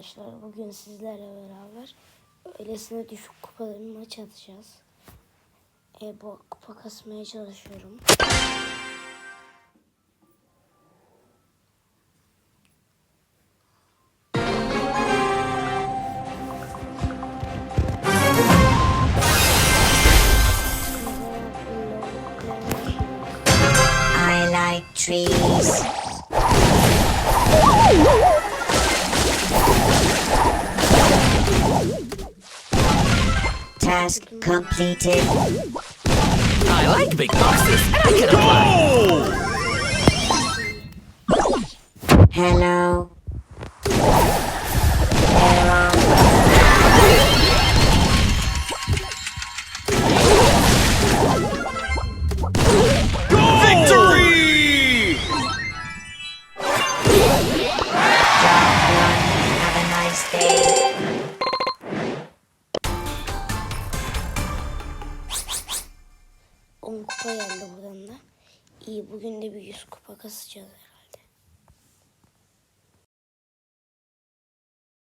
Arkadaşlar bugün sizlerle beraber öylesine düşük kupalı bir maç atacağız. E, bu kupa kasmaya çalışıyorum. I like trees. Task completed. I like big boxes, and I can apply. Hello. Hello. 10 kupa geldi buradan da. İyi bugün de bir 100 kupa kasacağız.